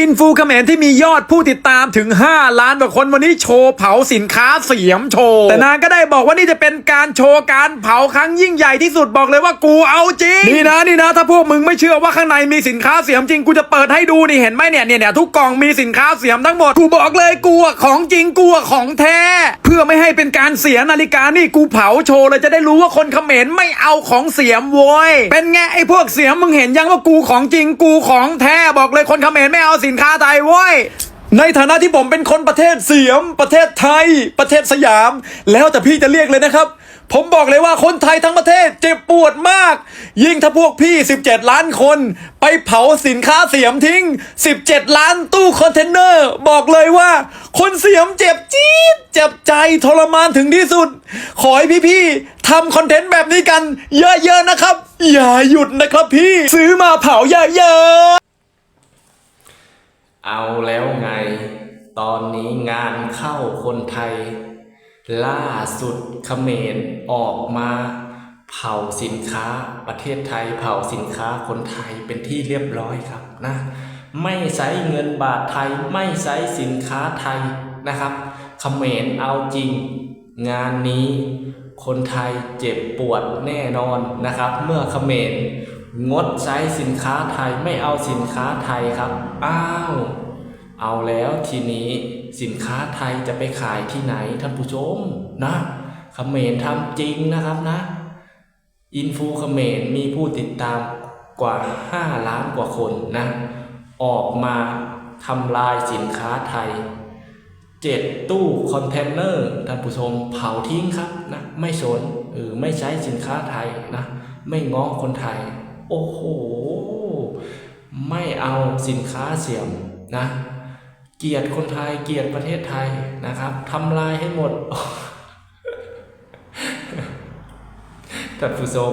อินฟูเขมรที่มียอดผู้ติดตามถึง 5 ล้านกว่าคนวันนี้โชว์เผาสินค้าเสียมโชว์แต่นางก็ได้บอกว่านี่จะเป็นการโชว์การเผาครั้งยิ่งใหญ่ที่สุดบอกเลยว่ากูเอาจริงนี่นะนี่นะถ้าพวกมึงไม่เชื่อว่าข้างในมีสินค้าเสียมจริงกูจะเปิดให้ดูนี่เห็นไหมเนี่ยเนี่ยเนี่ยทุกกล่องมีสินค้าเสียมทั้งหมดกูบอกเลยกูอะของจริงกูอะของแท้ พื่อไม่ให้เป็นการเสียนาฬิกานี่กูเผาโชว์เลยจะได้รู้ว่าคนเขมรไม่เอาของเสียมโว้ยเป็นไงไอ้พวกเสียมมึงเห็นยังว่ากูของจริงกูของแท้บอกเลยคนเขมรไม่เอาสินค้าไทยโว้ยในฐานะที่ผมเป็นคนประเทศเสียม ประเทศไทย ประเทศสยาม แล้วแต่พี่จะเรียกเลยนะครับ ผมบอกเลยว่าคนไทยทั้งประเทศเจ็บปวดมาก ยิ่งถ้าพวกพี่ 17 ล้านคน ไปเผาสินค้าเสียมทิ้ง 17 ล้านตู้คอนเทนเนอร์ บอกเลยว่า คนเสียมเจ็บจี๊ดเจ็บใจทรมานถึงที่สุด ขอให้พี่ๆทำคอนเทนต์แบบนี้กัน เยอะๆนะครับ อย่าหยุดนะครับพี่ซื้อมาเผาเยอะๆเอาแล้วไง ตอนนี้งานเข้าคนไทย ล่าสุดเขมรออกมาเผาสินค้าประเทศไทย เผาสินค้าคนไทยเป็นที่เรียบร้อยครับนะไม่ใช้เงินบาทไทยไม่ใช้สินค้าไทยนะครับเขมรเอาจริง งานนี้คนไทยเจ็บปวดแน่นอนนะครับ เมื่อเขมรงดใช้สินค้าไทยไม่เอาสินค้าไทยครับ อ้าว เอาแล้วทีนี้สินค้าไทยจะไปขายที่ไหนท่านผู้ชมนะเขมรทำจริงนะครับนะ อินฟูเขมรมีผู้ติดตามกว่า 5 ล้านกว่าคนนะ ออกมาทำลายสินค้าไทยเจ็ดตู้คอนเทนเนอร์ท่านผู้ชมเผาทิ้งครับนะไม่สนเออไม่ใช้สินค้าไทยนะ ไม่ง้อคนไทย โอ้โห ไม่เอาสินค้าเสี่ยมนะ เกลียดคนไทยเกลียดประเทศไทยนะครับทำลายให้หมดท่านผู้ชม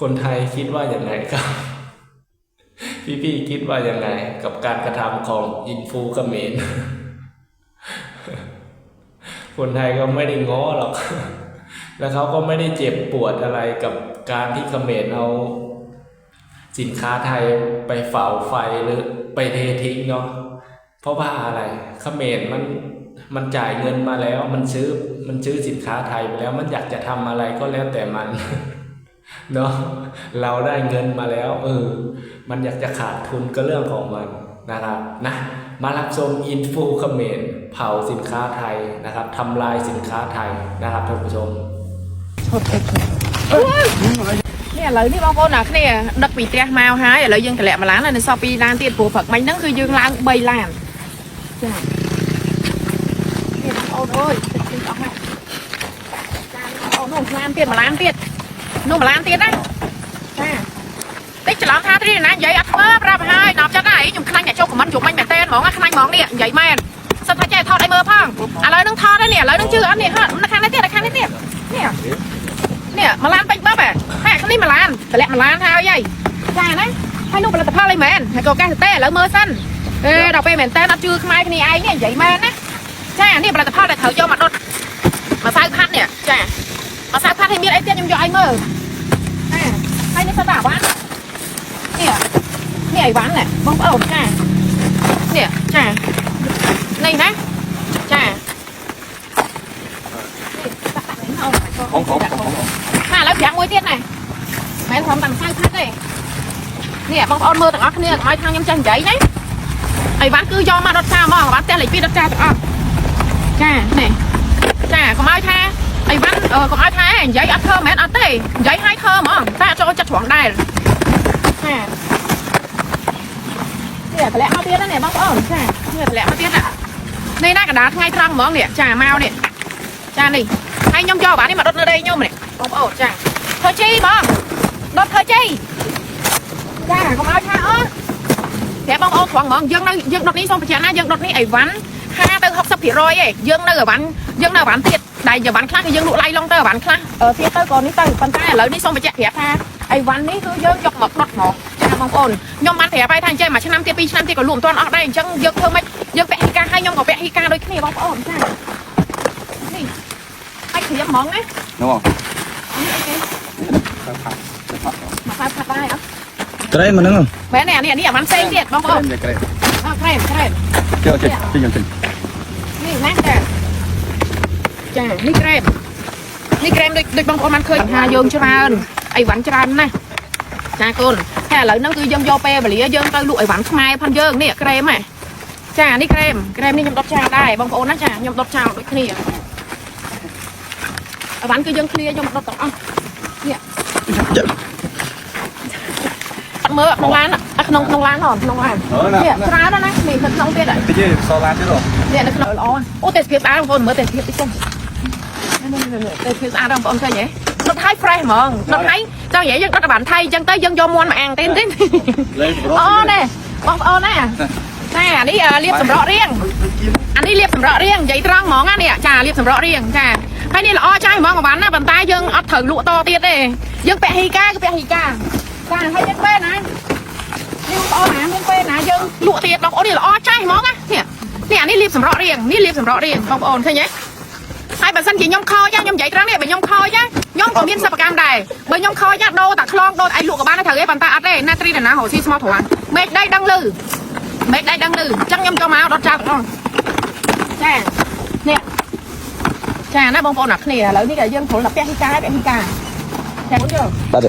คนไทยคิดว่าอย่างไรครับ พี่ๆคิดว่าอยังไงกับการกระทำของอินฟูเมรคนไทยก็ไม่ได้ง้อหรอก แล้วเขาก็ไม่ได้เจ็บปวดอะไรกับการที่เขมรเอาสินค้าไทยไปเฝ้าไฟหรือ ไปเททิ้งเนาะเพราะว่าอะไรเขมรมันมันจ่ายเงินมาแล้ว มันซื้อมันซื้อสินค้าไทยไปแล้วมันอยากจะทำอะไรก็แล้วแต่มันเนาะเราได้เงินมาแล้ว เออ มันอยากจะขาดทุนก็เรื่องของมันนะครับนะมารับชมอินฟูเขมรเผาสินค้าไทยนะครับทำลายสินค้าไทยนะครับท่านผู้ชมនេះ ឥឡូវនេះបងប្អូនអ្នកគ្នាដឹកពីផ្ទះមកហើយឥឡូវយើងតម្លាក់ម្លានហើយនៅសល់2ឡានទៀតព្រោះព្រឹកមិញហ្នឹងគឺយើងឡើង3ឡានចានេះបងប្អូនអើយទឹកទីអស់ហើយចាបងប្អូននោះឡានទៀតម្លានទៀតនោះម្លានទៀតណាចាតិចច្រឡំថាទីណានិយាយអត់ធ្វើប្រាប់ហើយដល់ចិត្តហើយខ្ញុំខ្លាញ់តែចូលខមមិនជុំមិញមែនតើហ្មងខ្លាញ់ហ្មងនេះនិយាយមែនសិតថាចេះថតឲ្យមើលផងឥឡូវហ្នឹងថតហើយនេះឥឡូវហ្នឹងជឿអត់នេះហ่ะនៅខាងនេះទៀតនៅខាងនេះទៀតនេះ นี่ยมาล้านไปบ้าแบบแม่ขั้นนี้มาล้านแต่แหละมาล้านเท้าใหญ่ใช่นะให้นุ่เป็นตะภาพเลยแมนให้กอแก้เต้แล้วเมื่อสั้นเออเราไปเหม็นแต่นัดจือขมายคนนี้ไอ้เนี่ยใหญ่แมนนะใช่นี่เป็นตะภาพเลยแถวย่อมาดดมาสร้างพัดเนี่ยใช่มาสร้างพัดให้มีไอ้เตี้ยยงย่อยเมื่อให้นี่สตาร์วันเนี่ยเนี่ยไอ้วันแหละบ้องเอิบใช่เนี่ยใช่นี่นะใช่ของของ ទៀតណែមិនធំតែម្សៅផាត់ទេនេះបងប្អូនមើលទាំងអស់គ្នាកុំឲ្យថាខ្ញុំចេះនិយាយណាអីវ៉ាន់គឺយកមកដុតចាហ្មងអីវ៉ាន់ផ្ទះលេខ2ដុតចាទាំងអស់ចានេះចាកុំឲ្យថាអីវ៉ាន់អឺកុំឲ្យថានិយាយអត់ធ្វើមែនអត់ទេនិយាយឲ្យធ្វើហ្មងតែចូលចិត្តត្រង់ដែរចានេះតម្លាក់មកទៀតណានេះបងប្អូនចានេះតម្លាក់មកទៀតណានេះណាកណ្ដាលថ្ងៃត្រង់ហ្មងនេះចាមកនេះចានេះហើយខ្ញុំយកបាទនេះមកដុតនៅដីខ្ញុំនេះបងប្អូនចា ធ្វើជីបងដុតធ្វើជីចាកុំឲ្យថាអត់តែបងប្អូនត្រង់ហ្មងយើងនៅយើងដុតនេះសូមបញ្ជាក់ណាយើងដុតនេះអីវ៉ាន់50ទៅ60%ឯងយើងនៅអីវ៉ាន់យើងនៅអីវ៉ាន់ទៀតដែលអីវ៉ាន់ខ្លះគឺយើងលក់ឡៃឡងទៅអីវ៉ាន់ខ្លះអឺទៀតទៅក៏នេះទៅប៉ុន្តែឥឡូវនេះសូមបញ្ជាក់ប្រាប់ថាអីវ៉ាន់នេះគឺយើងយកមកដុតហ្មងចាបងប្អូនខ្ញុំបានប្រាប់ហើយថាអញ្ចឹងមួយឆ្នាំទៀតពីរឆ្នាំទៀតក៏លក់មិនទាន់អស់ដែរអញ្ចឹងយើងធ្វើម៉េចយើងពាក់ហីកាហើយខ្ញុំក៏ពាក់ហីកាដូចគ្នាបងប្អូនចានេះអាចត្រៀមហ្មងណា đúng không នេះអីគេ មកផាត់ផាត់ដែរអត់ក្រែមមកនឹងមែនទេអានេះអានេះអាវ៉ាន់ផ្សេងទៀតបងប្អូនក្រែមក្រែមក្រែមចូលចេញចេញចេញនេះណាតាចានេះក្រែមនេះក្រែមដូចដូចបងប្អូនបានឃើញថាយើងច្រើនអីវ៉ាន់ច្រើនណាស់ចាកូនតែឥឡូវហ្នឹងគឺយើងយកពេលវេលាយើងទៅលក់អីវ៉ាន់ខ្មែរផងយើងនេះក្រែមហ៎ចានេះក្រែមក្រែមនេះខ្ញុំដុតចាដែរបងប្អូនណាចាខ្ញុំដុតចាដូចគ្នាអីវ៉ាន់គឺយើងឃ្លាយើងដុតទាំងអស់ មើលក្នុងឡានអត់ក្នុងក្នុងឡានហ៎ក្នុងឡានអូណានេះច្រើនណាស់ណានេះនៅក្នុងទៀតហើយ Itu je soalan tu. នេះនៅក្នុងល្អអូទេសភាពស្អាតបងប្អូនមើលទេសភាពតិចចុះនេះទេសភាពស្អាតបងប្អូនឃើញហ៎ដុតឲ្យ fresh ហ្មងដុតឲ្យចង់និយាយយើងដុតបានថៃអញ្ចឹងទៅយើងយកមន់មកអាំងទេទេ Lain អូនេះបងប្អូនណាចាអានេះអឺលាបសម្រក់រៀងអានេះលាបសម្រក់រៀងនិយាយត្រង់ហ្មងណានេះចាលាបសម្រក់រៀងចា ហើយនេះល្អចាស់ហ្មងអវ៉ាន់ណាប៉ុន្តែយើងអត់ត្រូវលក់តទៀតទេយើងពាក់ហ៊ីកាគឺពាក់ហ៊ីកាចាហើយយើងពេលណានេះបងប្អូនណាមានពេលណាយើងលក់ទៀតបងប្អូននេះល្អចាស់ហ្មងណានេះនេះអានេះលាបសម្រក់រៀងនេះលាបសម្រក់រៀងបងប្អូនឃើញទេហើយបើសិនជាខ្ញុំខូចខ្ញុំនិយាយត្រង់នេះបើខ្ញុំខូចខ្ញុំក៏មានសិប្បកម្មដែរបើខ្ញុំខូចដូរតែខ្លងដូរឯងលក់ក៏បានដែរត្រូវទេប៉ុន្តែអត់ទេណាត្រីតាណារកស៊ីស្មោះត្រង់មេឃដីដឹងលឺមេឃដីដឹងលឺអញ្ចឹងខ្ញុំចូលមកដុតចោលទាំងអស់ចានេះ ចាណាបងប្អូនអ្នកគ្នាឥឡូវនេះក៏យើងព្រលតែពាក់ហ៊ីកាពាក់ហ៊ីកាចាបងយក Tak ada.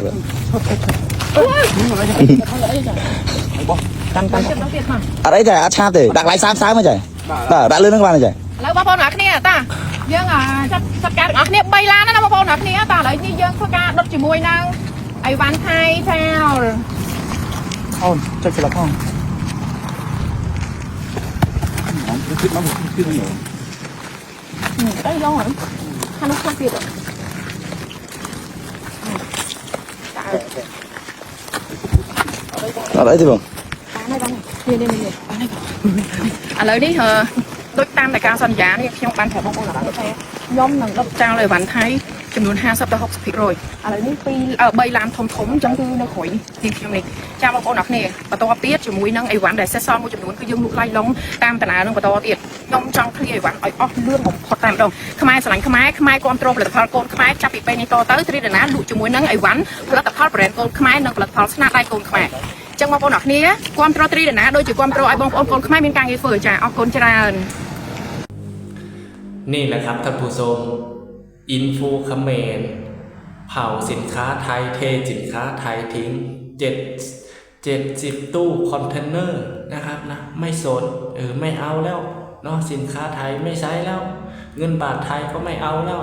កាន់កាន់ចិត្តទៀតមកអត់អីចាអត់ឆាបទេដាក់កន្លែងសើមសើមមកចាបាទដាក់លឿនហ្នឹងបានចាឥឡូវបងប្អូនអ្នកគ្នាតាយើងអាចាប់ចាប់ការទាំងអស់គ្នា3ឡានណាបងប្អូនអ្នកគ្នាតាឥឡូវនេះយើងធ្វើការដុតជាមួយនឹងអីវ៉ាន់ថៃចោលអូនចុចស្លាប់ផងអត់គិតមកគិតមក ទៅឡងហ្នឹងខាងនោះខ្លះទៀតចាអត់អីទេបងបានហើយបាននេះនេះនេះបានហើយឥឡូវនេះអឺដូចតាមតែការសន្យានេះខ្ញុំបានប្រាប់បងប្អូនថាខ្ញុំនឹងដុតចោលអីវ៉ាន់ថៃ ចំនួន50ទៅ60%ឥឡូវនេះពី3ឡានធំធំអញ្ចឹងគឺនៅក្រោយនេះទីខ្ញុំនេះចាបងប្អូនអរគ្នាបន្តទៀតជាមួយនឹងអីវ៉ាន់ដែលសេសសល់មួយចំនួនគឺយើងលក់ឡាយឡុងតាមតារានឹងបន្តទៀតខ្ញុំចង់ឃ្លៀអីវ៉ាន់ឲ្យអស់លឿនបំផុតតែម្ដងខ្មែរស្រឡាញ់ខ្មែរខ្មែរគ្រប់គ្រងផលិតផលកូនខ្មែរចាប់ពីពេលនេះតទៅទ្រីដណាលក់ជាមួយនឹងអីវ៉ាន់ផលិតផលប្រេនកូនខ្មែរនិងផលិតផលស្នាដៃកូនខ្មែរចឹងបងប្អូនអរគ្នាគ្រប់គ្រងទ្រីដណាដូចជាគ្រប់គ្រងឲ្យបងប្អូនកូនខ្មែរមានការងារធ្វើចាអរគុណច្រើន นี่แหละครับท่านผู้ชม อินฟูคเมนเผาสินค้าไทยเทสินค้าไทยทิ้งเจ็ดเจ็ดสิบตู้คอนเทนเนอร์นะครับนะไม่สนเออไม่เอาแล้วเนาะสินค้าไทยไม่ใช้แล้ว เงินบาทไทยก็ไม่เอาแล้ว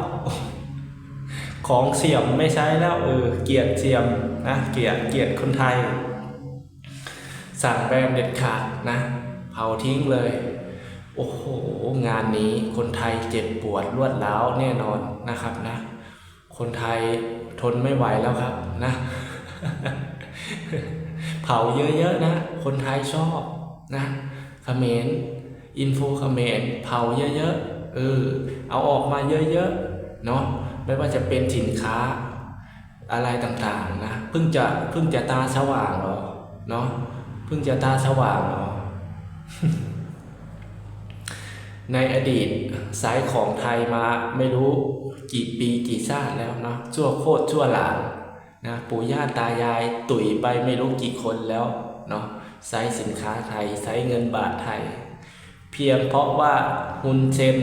ของเสียมไม่ใช้แล้วเออเกียดเสียมนะเกียดเกียดคนไทย สั่งแบรนด์เด็ดขาดนะเผาทิ้งเลย โอ้โห งานนี้คนไทยเจ็บปวดรวดร้าวแน่นอนนะครับนะ คนไทยทนไม่ไหวแล้วครับนะ เผาเยอะๆนะ คนไทยชอบนะเขมรอินโฟเขมรเผาเยอะๆเออเอาออกมาเยอะๆเนาะไม่ว่าจะเป็นสินค้าอะไรต่างๆนะเพิ่งจะเพิ่งจะตาสว่างเหรอเนาะเพิ่งจะตาสว่างเหรอ ในอดีตสายของไทยมาไม่รู้กี่ปีกี่ชาติแล้วเนาะชั่วโคตรชั่วหลานนะปู่ย่าตายายตุ๋ยไปไม่รู้กี่คนแล้วเนาะไซส์สินค้าไทยไซส์เงินบาทไทย เพียงเพราะว่าฮุนเซน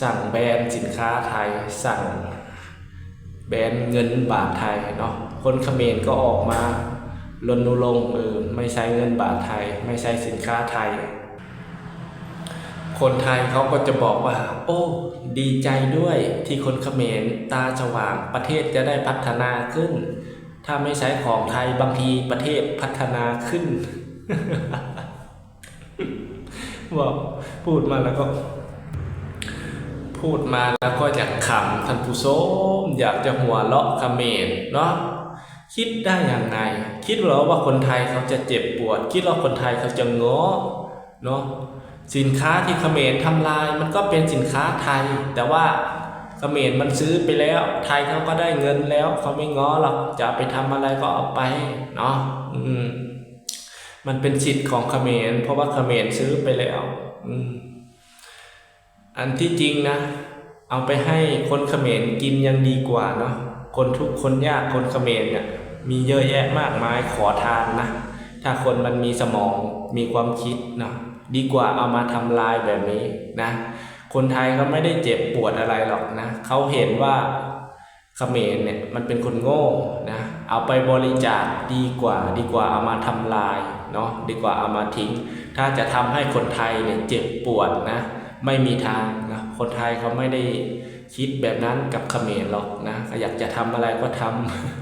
สั่งแบรนด์สินค้าไทยสั่งแบรนด์เงินบาทไทยเนาะคนเขมรก็ออกมารณรงค์เออไม่ใช้เงินบาทไทย ไม่ใช้สินค้าไทย คนไทยเขาก็จะบอกว่า โอ้ ดีใจด้วยที่คนเขมรตาสว่างประเทศจะได้พัฒนาขึ้น ถ้าไม่ใช้ของไทยบางทีประเทศพัฒนาขึ้นบอกพูดมาแล้วก็พูดมาแล้วก็อยากขำท่านผู้ชมอยากจะหัวเราะเขมรเนาะคิดได้อย่างไงคิดหรอว่าคนไทยเขาจะเจ็บปวด คิดว่าคนไทยเขาจะง้อเนาะ สินค้าที่เขมรทำลายมันก็เป็นสินค้าไทย แต่ว่าเขมรมันซื้อไปแล้ว ไทยเขาก็ได้เงินแล้วเขาไม่ง้อหรอกจะไปทำอะไรก็เอาไปเนาะอืมมันเป็นสิทธิ์ของเขมรเพราะว่าเขมรซื้อไปแล้ว อืมอันที่จริงนะเอาไปให้คนเขมรกินยังดีกว่าเนาะคนทุกคนยากคนเขมรเนี่ยมีเยอะแยะมากมายขอทานนะถ้าคนมันมีสมองมีความคิดเนาะ ดีกว่าเอามาทำลายแบบนี้นะ คนไทยเขาไม่ได้เจ็บปวดอะไรหรอกนะเขาเห็นว่าเขมรเนี่ยมันเป็นคนโง่นะเอาไปบริจาคดีกว่า ดีกว่าเอามาทำลายเนาะดีกว่าเอามาทิ้ง ถ้าจะทำให้คนไทยเนี่ยเจ็บปวดนะไม่มีทางนะคนไทยเขาไม่ได้คิดแบบนั้นกับเขมรหรอกนะอยากจะทำอะไรก็ทำ